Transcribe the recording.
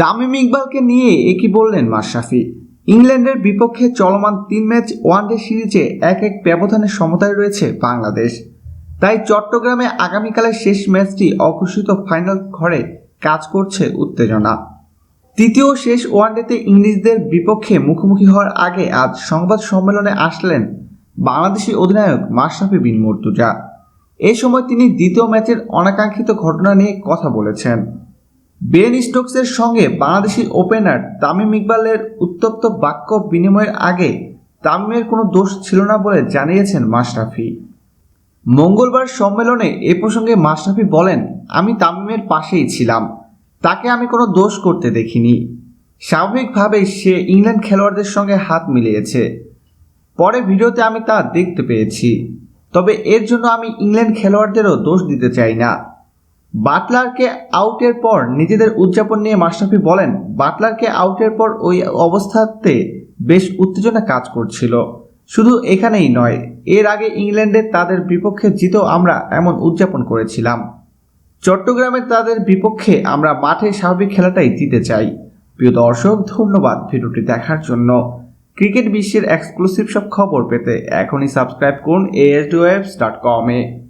তামিম ইকবালকে নিয়ে একই বললেন মাশরাফি? ইংল্যান্ডের বিপক্ষে চলমান তিন ম্যাচ ওয়ানডে সিরিজে এক এক ব্যবধানে সমতায় রয়েছে বাংলাদেশ। তাই চট্টগ্রামে আগামীকালের শেষ ম্যাচটি অঘোষিত ফাইনাল ঘরে কাজ করছে উত্তেজনা। তৃতীয় শেষ ওয়ানডেতে ইংলিশদের বিপক্ষে মুখোমুখি হওয়ার আগে আজ সংবাদ সম্মেলনে আসলেন বাংলাদেশি অধিনায়ক মাশরাফি বিন মর্তুজা। এ সময় তিনি দ্বিতীয় ম্যাচের অনাকাঙ্ক্ষিত ঘটনা নিয়ে কথা বলেছেন। বেন স্টোকসের সঙ্গে বাংলাদেশি ওপেনার তামিম ইকবালের উত্তপ্ত বাক্য বিনিময়ের আগে তামিমের কোনো দোষ ছিল না বলে জানিয়েছেন মাশরাফি। মঙ্গলবার সম্মেলনে এ প্রসঙ্গে মাশরাফি বলেন, আমি তামিমের পাশেই ছিলাম। তাকে আমি কোনো দোষ করতে দেখিনি। স্বাভাবিকভাবেই সে ইংল্যান্ড খেলোয়াড়দের সঙ্গে হাত মিলিয়েছে। পরে ভিডিওতে আমি তা দেখতে পেয়েছি। তবে এর জন্য আমি ইংল্যান্ড খেলোয়াড়দেরও দোষ দিতে চাই না। বাটলারকে আউটের পর নিজেদের উদযাপন নিয়ে মাশরাফি বলেন, বাটলারকে আউটের পর ওই অবস্থাতে বেশ উত্তেজনা কাজ করছিল। শুধু এখানেই নয়, এর আগে ইংল্যান্ডে তাদের বিপক্ষে জিতেও আমরা এমন উদযাপন করেছিলাম। চট্টগ্রামে তাদের বিপক্ষে আমরা মাঠে স্বাভাবিক খেলাটাই দিতে চাই। প্রিয় দর্শক, ধন্যবাদ ভিডিওটি দেখার জন্য। ক্রিকেট বিশ্বের এক্সক্লুসিভ সব খবর পেতে এখনই সাবস্ক্রাইব করুন এএসডিওয়েবস ডট কমে